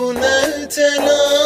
Bu ne telaş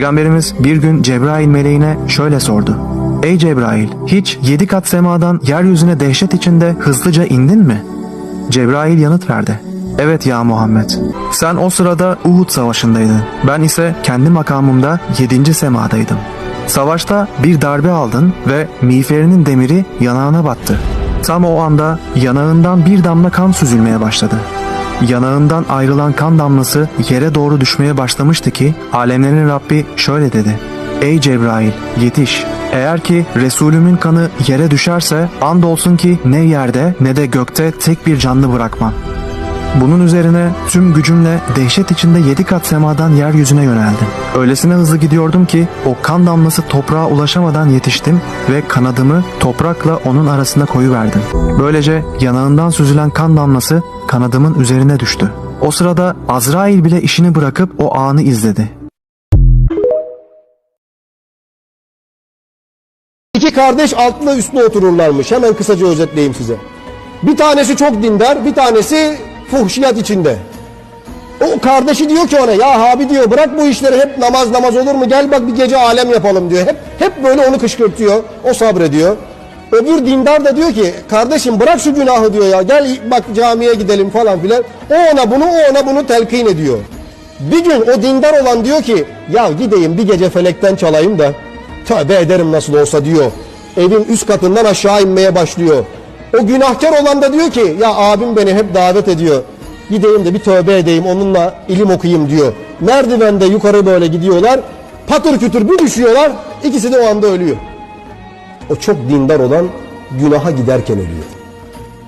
Peygamberimiz bir gün Cebrail meleğine şöyle sordu. Ey Cebrail, hiç yedi kat semadan yeryüzüne dehşet içinde hızlıca indin mi? Cebrail yanıt verdi. Evet ya Muhammed. Sen o sırada Uhud savaşındaydın. Ben ise kendi makamımda yedinci semadaydım. Savaşta bir darbe aldın ve miğferinin demiri yanağına battı. Tam o anda yanağından bir damla kan süzülmeye başladı. Yanağından ayrılan kan damlası yere doğru düşmeye başlamıştı ki alemlerin Rabbi şöyle dedi. Ey Cebrail yetiş. Eğer ki Resulümün kanı yere düşerse andolsun ki ne yerde ne de gökte tek bir canlı bırakmam. Bunun üzerine tüm gücümle dehşet içinde yedi kat semadan yeryüzüne yöneldim. Öylesine hızlı gidiyordum ki o kan damlası toprağa ulaşamadan yetiştim ve kanadımı toprakla onun arasına koyuverdim. Böylece yanağından süzülen kan damlası kanadımın üzerine düştü. O sırada Azrail bile işini bırakıp o anı izledi. İki kardeş altlı üstlü otururlarmış. Hemen kısaca özetleyeyim size. Bir tanesi çok dindar, bir tanesi fuhşiyat içinde. O kardeşi diyor ki ona ya abi diyor bırak bu işleri hep namaz namaz olur mu gel bak bir gece alem yapalım diyor. Hep hep böyle onu kışkırtıyor. O sabrediyor. Öbür dindar da diyor ki kardeşim bırak şu günahı diyor ya gel bak camiye gidelim falan filan. O ona bunu o ona bunu telkin ediyor. Bir gün o dindar olan diyor ki ya gideyim bir gece felekten çalayım da tövbe ederim nasıl olsa diyor. Evin üst katından aşağı inmeye başlıyor. O günahkar olan da diyor ki ya abim beni hep davet ediyor. Gideyim de bir tövbe edeyim onunla ilim okuyayım diyor. Merdivende yukarı böyle gidiyorlar. Patır kütür bir düşüyorlar. İkisi de o anda ölüyor. O çok dindar olan günaha giderken ölüyor.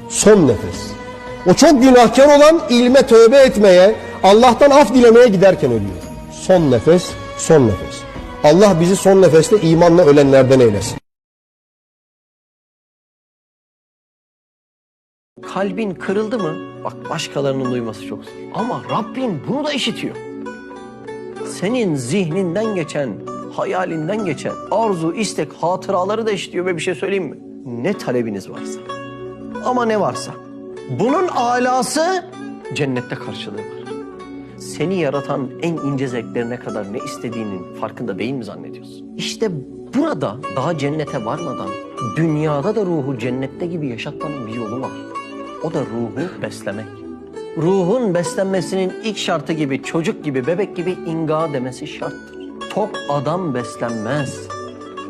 Son nefes. O çok günahkar olan ilme tövbe etmeye, Allah'tan af dilemeye giderken ölüyor. Son nefes, son nefes. Allah bizi son nefeste imanla ölenlerden eylesin. Kalbin kırıldı mı? Bak başkalarının duyması çok zor. Ama Rabbin bunu da işitiyor. Senin zihninden geçen, hayalinden geçen arzu, istek, hatıraları da işitiyor ve bir şey söyleyeyim mi? Ne talebiniz varsa. Ama ne varsa. Bunun alası cennette karşılığı var. Seni yaratan en ince zevklerine kadar ne istediğinin farkında değil mi zannediyorsun? İşte burada daha cennete varmadan dünyada da ruhu cennette gibi yaşatmanın bir yolu var. O da ruhu beslemek. Ruhun beslenmesinin ilk şartı gibi çocuk gibi bebek gibi inga demesi şarttır. Tok adam beslenmez.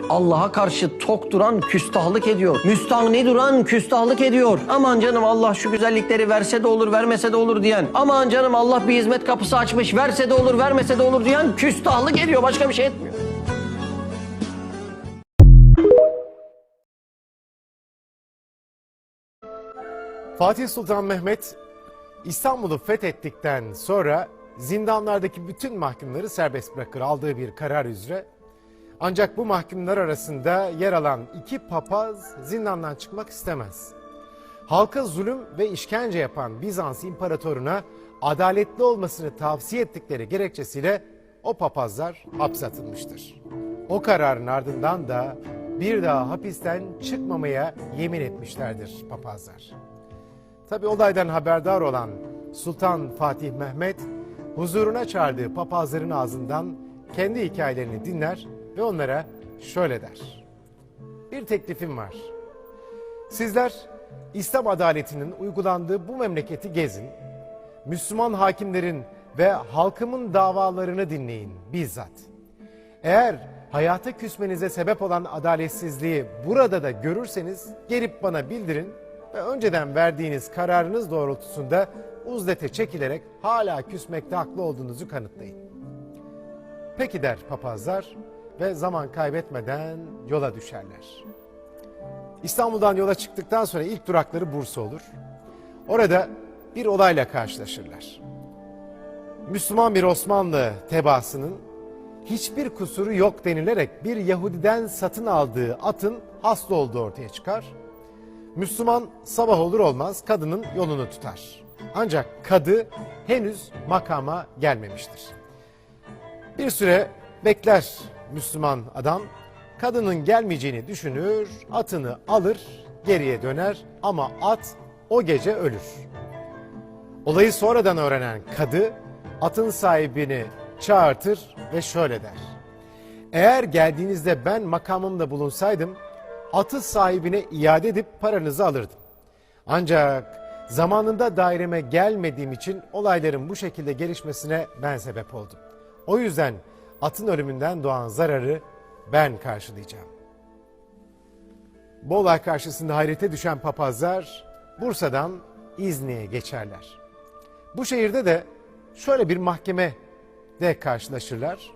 Allah'a karşı tok duran küstahlık ediyor. Müstahni duran küstahlık ediyor. Aman canım Allah şu güzellikleri verse de olur vermese de olur diyen. Aman canım Allah bir hizmet kapısı açmış verse de olur vermese de olur diyen küstahlık ediyor. Başka bir şey etmiyor. Fatih Sultan Mehmet İstanbul'u fethettikten sonra zindanlardaki bütün mahkumları serbest bırakır aldığı bir karar üzere. Ancak bu mahkumlar arasında yer alan iki papaz zindandan çıkmak istemez. Halka zulüm ve işkence yapan Bizans imparatoruna adaletli olmasını tavsiye ettikleri gerekçesiyle o papazlar hapse atılmıştır. O kararın ardından da bir daha hapisten çıkmamaya yemin etmişlerdir papazlar. Tabi olaydan haberdar olan Sultan Fatih Mehmet huzuruna çağırdığı papazların ağzından kendi hikayelerini dinler ve onlara şöyle der. Bir teklifim var. Sizler İslam adaletinin uygulandığı bu memleketi gezin. Müslüman hakimlerin ve halkımın davalarını dinleyin bizzat. Eğer hayata küsmenize sebep olan adaletsizliği burada da görürseniz gelip bana bildirin ve önceden verdiğiniz kararınız doğrultusunda uzlete çekilerek hala küsmekte haklı olduğunuzu kanıtlayın. Peki der papazlar ve zaman kaybetmeden yola düşerler. İstanbul'dan yola çıktıktan sonra ilk durakları Bursa olur. Orada bir olayla karşılaşırlar. Müslüman bir Osmanlı tebaasının hiçbir kusuru yok denilerek bir Yahudiden satın aldığı atın hasta olduğu ortaya çıkar. Müslüman sabah olur olmaz kadının yolunu tutar. Ancak kadı henüz makama gelmemiştir. Bir süre bekler Müslüman adam. Kadının gelmeyeceğini düşünür, atını alır, geriye döner ama at o gece ölür. Olayı sonradan öğrenen kadı atın sahibini çağırtır ve şöyle der. Eğer geldiğinizde ben makamımda bulunsaydım atı sahibine iade edip paranızı alırdım. Ancak zamanında daireme gelmediğim için olayların bu şekilde gelişmesine ben sebep oldum. O yüzden atın ölümünden doğan zararı ben karşılayacağım. Bu olay karşısında hayrete düşen papazlar Bursa'dan İzni'ye geçerler. Bu şehirde de şöyle bir mahkeme de karşılaşırlar.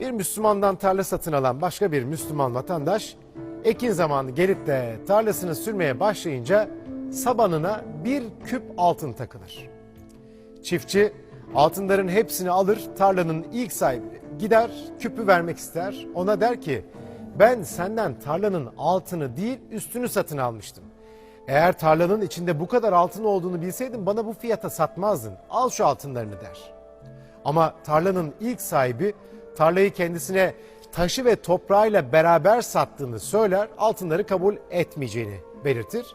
Bir Müslümandan tarla satın alan başka bir Müslüman vatandaş ekin zamanı gelip de tarlasını sürmeye başlayınca sabanına bir küp altın takılır. Çiftçi altınların hepsini alır tarlanın ilk sahibi gider küpü vermek ister. Ona der ki ben senden tarlanın altını değil üstünü satın almıştım. Eğer tarlanın içinde bu kadar altın olduğunu bilseydin bana bu fiyata satmazdın. Al şu altınlarını der. Ama tarlanın ilk sahibi tarlayı kendisine taşı ve toprağıyla beraber sattığını söyler, altınları kabul etmeyeceğini belirtir.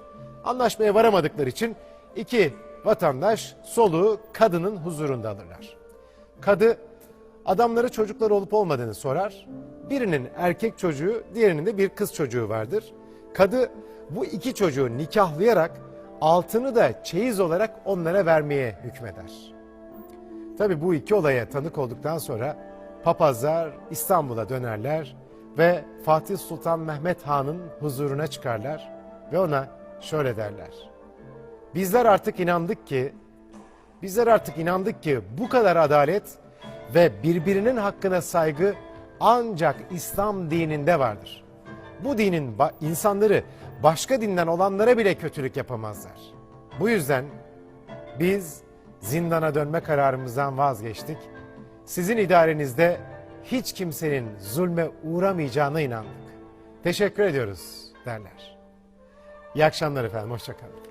Anlaşmaya varamadıkları için iki vatandaş soluğu kadının huzurunda alırlar. Kadı adamları çocukları olup olmadığını sorar. Birinin erkek çocuğu, diğerinin de bir kız çocuğu vardır. Kadı bu iki çocuğu nikahlayarak altını da çeyiz olarak onlara vermeye hükmeder. Tabi bu iki olaya tanık olduktan sonra papazlar İstanbul'a dönerler ve Fatih Sultan Mehmet Han'ın huzuruna çıkarlar ve ona şöyle derler. Bizler artık inandık ki bizler artık inandık ki bu kadar adalet ve birbirinin hakkına saygı ancak İslam dininde vardır. Bu dinin insanları başka dinden olanlara bile kötülük yapamazlar. Bu yüzden biz zindana dönme kararımızdan vazgeçtik. Sizin idarenizde hiç kimsenin zulme uğramayacağına inandık. Teşekkür ediyoruz derler. İyi akşamlar efendim, hoşçakalın.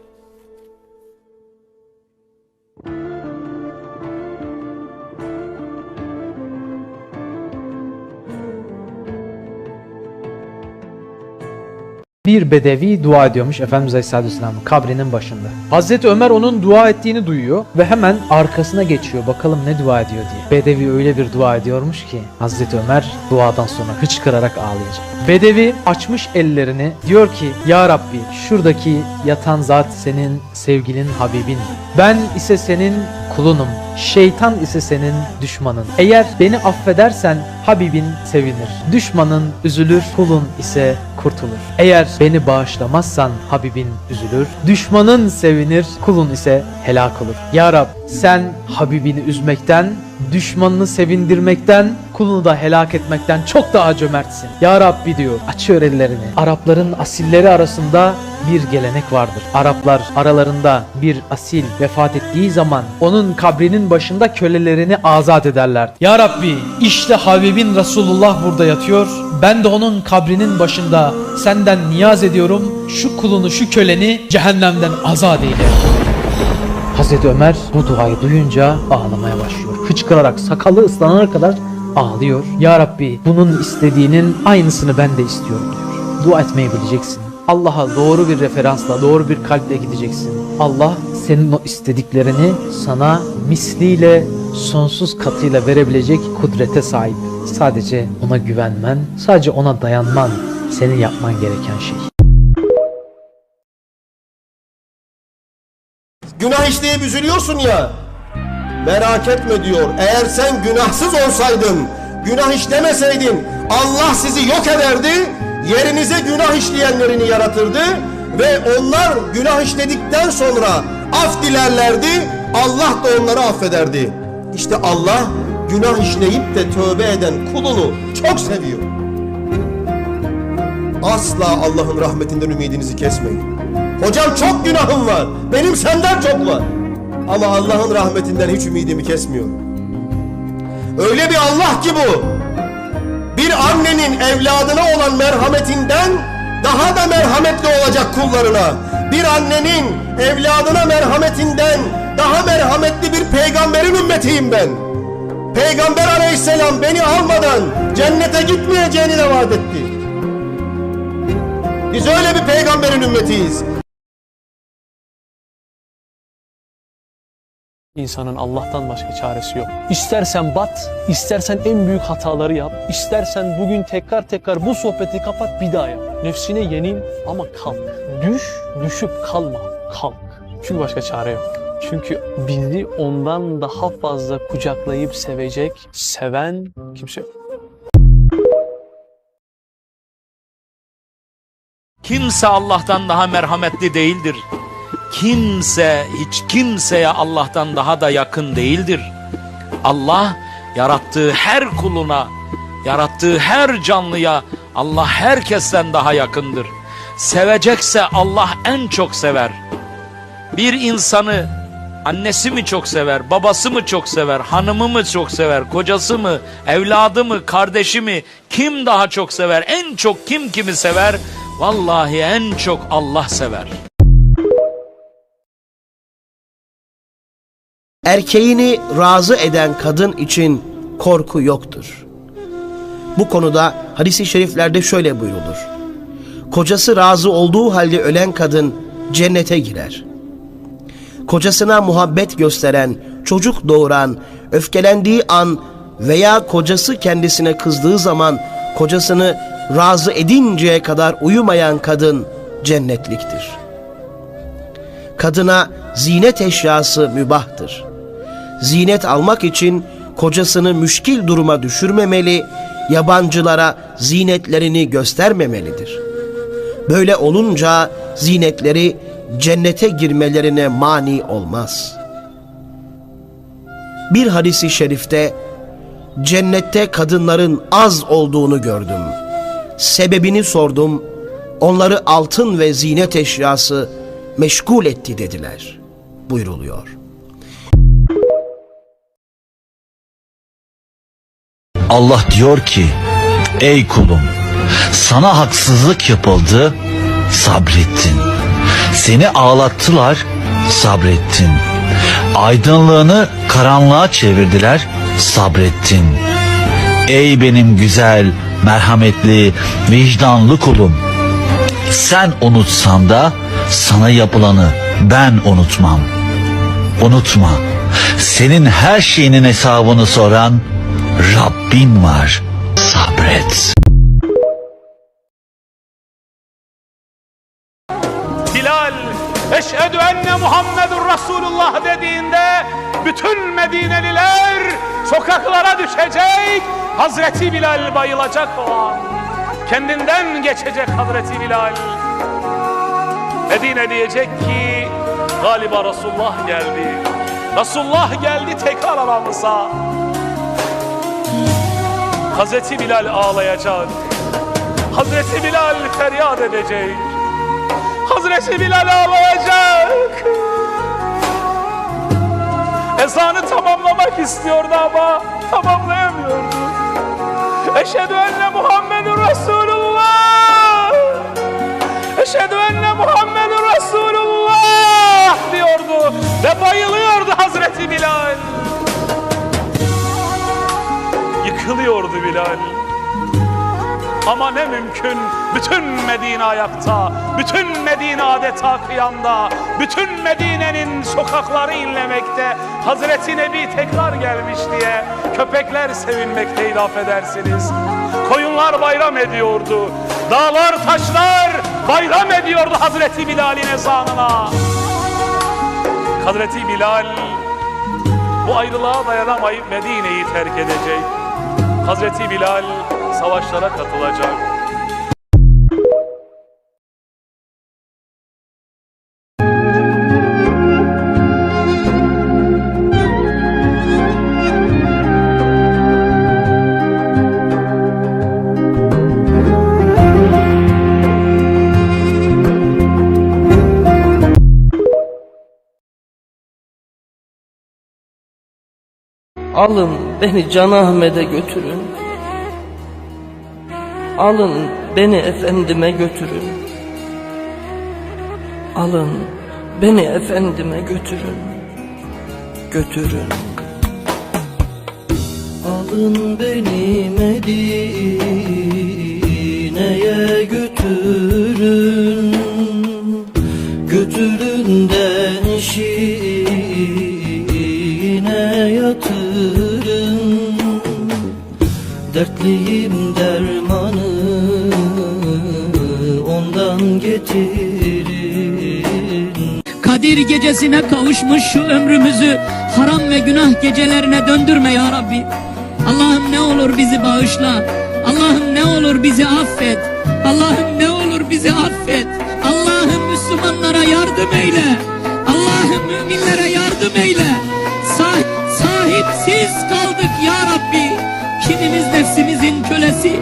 Bir bedevi dua ediyormuş Efendimiz Aleyhisselatü Vesselam'ın kabrinin başında. Hazreti Ömer onun dua ettiğini duyuyor ve hemen arkasına geçiyor bakalım ne dua ediyor diye. Bedevi öyle bir dua ediyormuş ki Hazreti Ömer duadan sonra hıçkırarak ağlayacak. Bedevi açmış ellerini diyor ki Ya Rabbi şuradaki yatan zat senin sevgilin Habibin. Ben ise senin kulunum. Şeytan ise senin düşmanın. Eğer beni affedersen Habibin sevinir. Düşmanın üzülür, kulun ise kurtulur. Eğer beni bağışlamazsan Habibin üzülür. Düşmanın sevinir, kulun ise helak olur. Ya Rab sen Habibini üzmekten, düşmanını sevindirmekten, kulunu da helak etmekten çok daha cömertsin. Ya Rabbi diyor, açıyor ellerini. Arapların asilleri arasında bir gelenek vardır. Araplar aralarında bir asil vefat ettiği zaman onun kabrinin başında kölelerini azat ederler. Ya Rabbi işte Habibin Resulullah burada yatıyor. Ben de onun kabrinin başında senden niyaz ediyorum. Şu kulunu şu köleni cehennemden azat eyle. Hazreti Ömer bu duayı duyunca ağlamaya başlıyor. Hıçkırarak sakalı ıslanana kadar ağlıyor. Ya Rabbi bunun istediğinin aynısını ben de istiyorum diyor. Dua etmeyi bileceksin. Allah'a doğru bir referansla, doğru bir kalple gideceksin. Allah senin o istediklerini sana misliyle, sonsuz katıyla verebilecek kudrete sahip. Sadece ona güvenmen, sadece ona dayanman senin yapman gereken şey. Günah işleyip üzülüyorsun ya. Merak etme diyor. Eğer sen günahsız olsaydın, günah işlemeseydin Allah sizi yok ederdi. Yerinize günah işleyenlerini yaratırdı ve onlar günah işledikten sonra af dilerlerdi. Allah da onları affederdi. İşte Allah günah işleyip de tövbe eden kulunu çok seviyor. Asla Allah'ın rahmetinden ümidinizi kesmeyin. Hocam çok günahım var. Benim senden çok var. Ama Allah'ın rahmetinden hiç ümidimi kesmiyorum. Öyle bir Allah ki bu. Bir annenin evladına olan merhametinden daha da merhametli olacak kullarına. Bir annenin evladına merhametinden daha merhametli bir peygamberin ümmetiyim ben. Peygamber aleyhisselam beni almadan cennete gitmeyeceğini de vaat etti. Biz öyle bir peygamberin ümmetiyiz. İnsanın Allah'tan başka çaresi yok. İstersen bat, istersen en büyük hataları yap, istersen bugün tekrar tekrar bu sohbeti kapat bir daha yap. Nefsine yenil ama kalk. Düş, düşüp kalma. Kalk. Çünkü başka çare yok. Çünkü bizi ondan daha fazla kucaklayıp sevecek, seven kimse yok. Kimse Allah'tan daha merhametli değildir. Kimse hiç kimseye Allah'tan daha da yakın değildir. Allah yarattığı her kuluna, yarattığı her canlıya Allah herkesten daha yakındır. Sevecekse Allah en çok sever. Bir insanı annesi mi çok sever, babası mı çok sever, hanımı mı çok sever, kocası mı, evladı mı, kardeşi mi, kim daha çok sever, en çok kim kimi sever? Vallahi en çok Allah sever. Erkeğini razı eden kadın için korku yoktur. Bu konuda hadisi şeriflerde şöyle buyrulur. Kocası razı olduğu halde ölen kadın cennete girer. Kocasına muhabbet gösteren, çocuk doğuran, öfkelendiği an veya kocası kendisine kızdığı zaman kocasını razı edinceye kadar uyumayan kadın cennetliktir. Kadına zinet eşyası mübahtır. Zinet almak için kocasını müşkil duruma düşürmemeli, yabancılara zinetlerini göstermemelidir. Böyle olunca zinetleri cennete girmelerine mani olmaz. Bir hadisi şerifte cennette kadınların az olduğunu gördüm. Sebebini sordum. Onları altın ve zinet eşyası meşgul etti dediler. Buyruluyor. Allah diyor ki ey kulum sana haksızlık yapıldı sabrettin. Seni ağlattılar sabrettin. Aydınlığını karanlığa çevirdiler sabrettin. Ey benim güzel, merhametli, vicdanlı kulum. Sen unutsan da sana yapılanı ben unutmam. Unutma. Senin her şeyinin hesabını soran Rabbin var. Sabret. Bilal eşhedü enne Muhammedur Resulullah dediğinde bütün Medineliler sokaklara düşecek. Hazreti Bilal bayılacak o an. Kendinden geçecek Hazreti Bilal. Medine diyecek ki galiba Resulullah geldi. Resulullah geldi tekrar aramıza. Hazreti Bilal ağlayacak. Hazreti Bilal feryat edecek. Hazreti Bilal ağlayacak. Ezanı tamamlamak istiyordu ama tamamlayamıyordu. Eşhedü enne Muhammedun Resulullah. Eşhedü enne Muhammedun Resulullah diyordu ve bayılıyordu Hazreti Bilal. Yıkılıyordu Bilal. Ama ne mümkün bütün Medine ayakta, bütün Medine adeta kıyamda, bütün Medine'nin sokakları inlemekte, Hazreti Nebi tekrar gelmiş diye köpekler sevinmekteydi affedersiniz. Koyunlar bayram ediyordu, dağlar taşlar bayram ediyordu Hazreti Bilal'in ezanına. Hazreti Bilal bu ayrılığa dayanamayıp Medine'yi terk edecek. Hazreti Bilal savaşlara katılacak. Alın beni Can Ahmet'e götürün. Alın beni efendime götürün. Alın beni efendime götürün. Götürün. Alın beni Medine'ye götürün. Dertliyim dermanı ondan getirin Kadir gecesine kavuşmuş şu ömrümüzü haram ve günah gecelerine döndürme ya Rabbi. Allah'ım ne olur bizi bağışla. Allah'ım ne olur bizi affet. Allah'ım ne olur bizi affet. Allah'ım Müslümanlara yardım eyle. Allah'ım müminlere yardım eyle. Nefsimizin kölesi,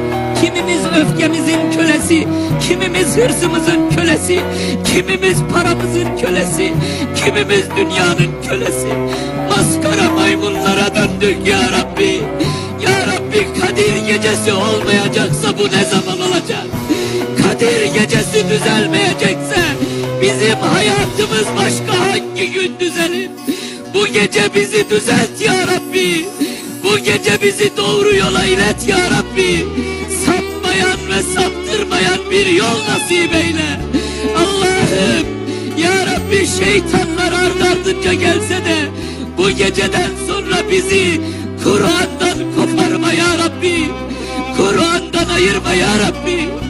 kimimiz öfkemizin kölesi, kimimiz hırsımızın kölesi, kimimiz paramızın kölesi, kimimiz dünyanın kölesi. Maskara maymunlara döndük ya Rabbi. Ya Rabbi Kadir gecesi olmayacaksa bu ne zaman olacak? Kadir gecesi düzelmeyecekse bizim hayatımız başka hangi gün düzelir? Bu gece bizi düzelt ya Rabbi. Bu gece bizi doğru yola ilet ya Rabbi. Sapmayan ve saptırmayan bir yol nasip eyle. Allah'ım ya Rabbi şeytanlar ard ardınca gelse de bu geceden sonra bizi Kur'an'dan koparma ya Rabbi. Kur'an'dan ayırma ya Rabbi.